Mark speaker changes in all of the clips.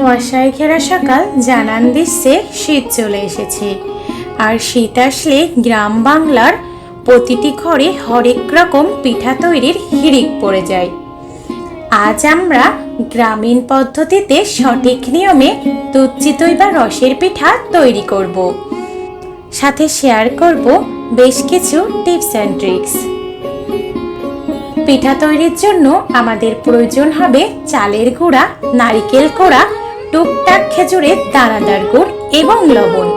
Speaker 1: কুয়াশায় ঘেরা সকাল জানান দিচ্ছে, শীত চলে এসেছে। আর শীত আসলে গ্রাম বাংলার প্রতিটি ঘরে হরেক রকম পিঠা তৈরির হিড়িক পড়ে যায়। আজ আমরা গ্রামীণ পদ্ধতিতে সঠিক নিয়মে দুধ চিতই বা রসের পিঠা তৈরি করব। সাথে শেয়ার করব বেশ কিছু টিপস অ্যান্ড ট্রিক্স। পিঠা তৈরির জন্য আমাদের প্রয়োজন হবে চালের গুঁড়া, নারিকেল কোড়া টুকটাক খেজুরের দানাদার গুড় এবং লবণ।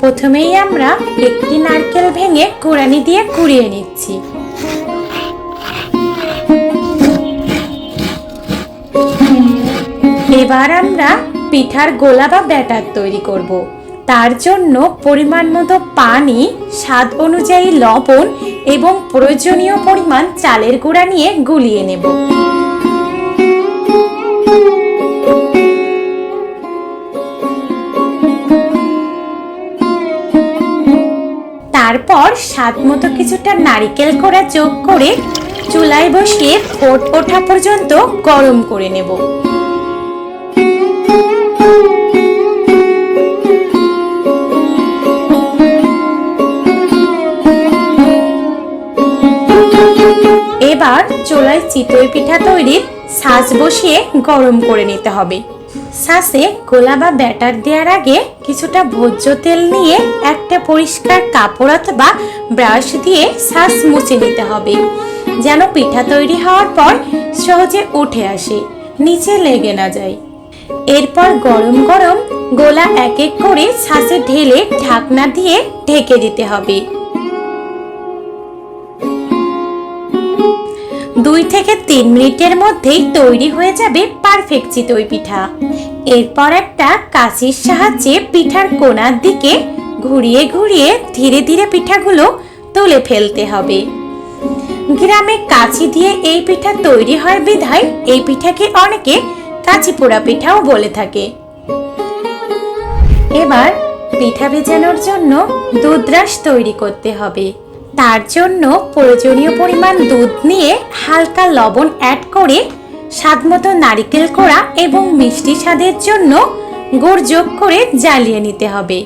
Speaker 1: প্রথমেই আমরা একটি নারকেল ভেঙে কোড়ানি দিয়ে কুড়িয়ে নিচ্ছি। এবার আমরা পিঠার গোলা বা ব্যাটার তৈরি করব। তার জন্য পরিমাণ মতো পানি, স্বাদ অনুযায়ী লবণ এবং প্রয়োজনীয় পরিমাণ চালের গুঁড়া নিয়ে গুলিয়ে নেব। তারপর স্বাদ মতো কিছুটা নারিকেল কোড়া যোগ করে চুলায় বসিয়ে ফোট ওঠা পর্যন্ত গরম করে নেব। এবার চুলায় চিতই পিঠা তৈরির সাজ বসিয়ে গরম করে নিতে হবে। সাসে গোলা বা ব্যাটার দেওয়ার আগে কিছুটা ভোজ্য তেল নিয়ে একটা পরিষ্কার কাপড় অথবা ব্রাশ দিয়ে সাস মুছে নিতে হবে, যেন পিঠা তৈরি হওয়ার পর সহজে উঠে আসে, নিচে লেগে না যায়। এরপর গরম গরম গোলা এক এক করে ছাঁচে ঢেলে ঢাকনা দিয়ে ঢেকে দিতে হবে। দুই থেকে তিন মিনিটের মধ্যেই তৈরি হয়ে যাবে পারফেক্ট চিতই পিঠা। এরপর একটা কাঁচির সাহায্যে পিঠার কোনার দিকে ঘুরিয়ে ঘুরিয়ে ধীরে ধীরে পিঠাগুলো তুলে ফেলতে হবে। গ্রামে কাঁচি দিয়ে এই পিঠা তৈরি হয় বিধায় এই পিঠাকে অনেকে কাঁচি পোড়া পিঠাও বলে থাকে। এবার পিঠা ভেজানোর জন্য দুধ দুধরাস তৈরি করতে হবে। তার জন্য প্রয়োজনীয় পরিমাণ দুধ নিয়ে হালকা লবণ অ্যাড করে স্বাদ মতো নারিকেল কোড়া এবং মিষ্টি স্বাদের জন্য গুড় যোগ করে জ্বালিয়ে নিতে হবে।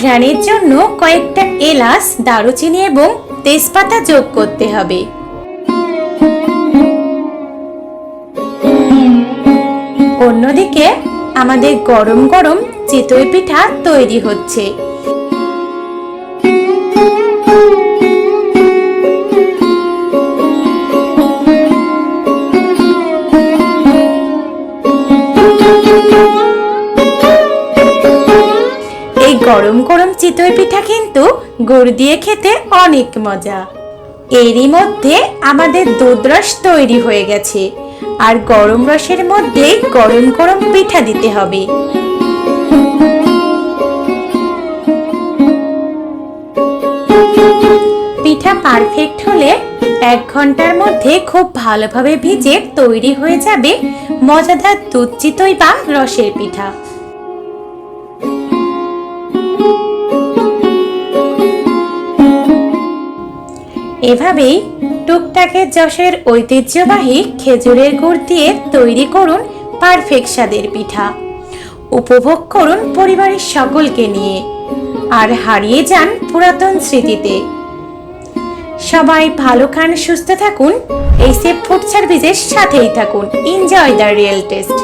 Speaker 1: সুঘ্রাণের জন্য কয়েকটা এলাচ, দারুচিনি এবং তেজপাতা যোগ করতে হবে। অন্যদিকে আমাদের গরম গরম চিতই পিঠা তৈরি হচ্ছে। গরম গরম চিতই পিঠা কিন্তু গুড় দিয়ে খেতে অনেক মজা। এরই মধ্যে আমাদের দুধ রস তৈরি হয়ে গেছে। আর গরম রসের মধ্যে গরম গরম পিঠা দিতে হবে। পিঠা পারফেক্ট হলে এক ঘণ্টার মধ্যে খুব ভালোভাবে ভিজে তৈরি হয়ে যাবে মজাদার দুধ চিতই বা রসের পিঠা। এভাবেই টুকটাকের যশের ঐতিহ্যবাহী খেজুরের গুড় দিয়ে তৈরি করুন পারফেক্ট স্বাদের পিঠা। উপভোগ করুন পরিবারের সকলকে নিয়ে আর হারিয়ে যান পুরাতন স্মৃতিতে। সবাই ভালো খান, সুস্থ থাকুন। এই সেফ ফুড সার্ভিসের সাথেই থাকুন। Enjoy the real test